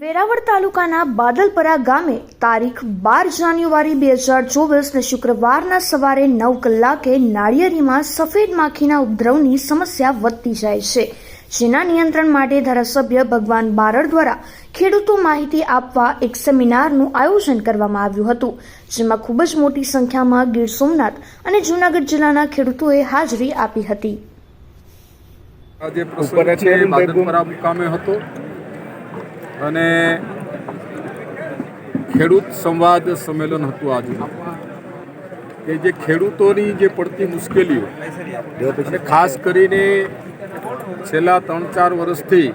વેરાવળ તાલુકાના બાદલપરા ગામે તારીખ બાર જાન્યુઆરી બે હજાર ચોવીસને શુક્રવારના સવારે નવ કલાકે નાળિયેરીમાં સફેદ માખીના ઉપદ્રવની સમસ્યા વધતી જાય છે. જેના નિયંત્રણ માટે ધારાસભ્ય ભગવાન બારડ દ્વારા ખેડૂતો માહિતી આપવા એક સેમિનારનું આયોજન કરવામાં આવ્યું હતું જેમાં ખૂબ જ મોટી સંખ્યામાં ગીર સોમનાથ અને જૂનાગઢ જિલ્લાના ખેડૂતોએ હાજરી આપી હતી. આજે પ્રસંગ છે બાદલપરા મુકામે હતો. અને ખેડૂત સંવાદ સંમેલન હતું આજે કે જે ખેડૂતોની જે પડતી મુશ્કેલીઓ, અને ખાસ કરીને છેલ્લા ત્રણ ચાર વર્ષથી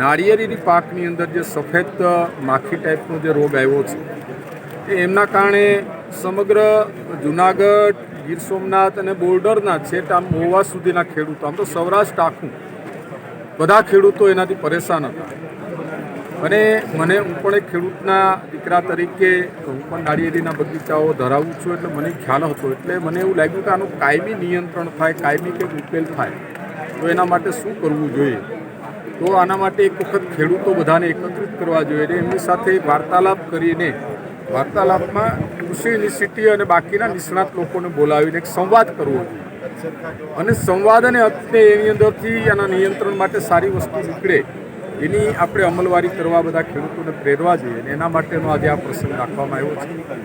નાળિયેરીની પાકની અંદર જે સફેદ માખી ટાઈપનો જે રોગ આવ્યો છે એ એમના કારણે સમગ્ર જુનાગઢ, ગીર સોમનાથ અને બોર્ડરના છેટ આમ મોવા સુધીના ખેડૂતો, આમ તો સૌરાષ્ટ્ર આખું બધા ખેડૂતો એનાથી પરેશાન હતા. અને મને હું પણ એક ખેડૂતના દીકરા તરીકે હું પણ નાળિયેરીના બગીચાઓ ધરાવું છું એટલે મને ખ્યાલ હતો. એટલે મને એવું લાગ્યું કે આનું કાયમી નિયંત્રણ થાય, કાયમી કે ઉકેલ થાય. તો એના માટે શું કરવું જોઈએ? તો આના માટે એક વખત ખેડૂતો બધાને એકત્રિત કરવા જોઈએ અને એમની સાથે વાર્તાલાપ કરીને, વાર્તાલાપમાં કૃષિ યુનિવર્સિટી અને બાકીના નિષ્ણાત લોકોને બોલાવીને એક સંવાદ કરવો અને સંવાદ અને અંતે એની અંદરથી આના નિયંત્રણ માટે સારી વસ્તુ નીકળે. એની આપણે અમલવારી કરવા બધા ખેડૂતોને પ્રેરવા જોઈએ અને એના માટેનો આજે આ પ્રસંગ રાખવામાં આવ્યો છે.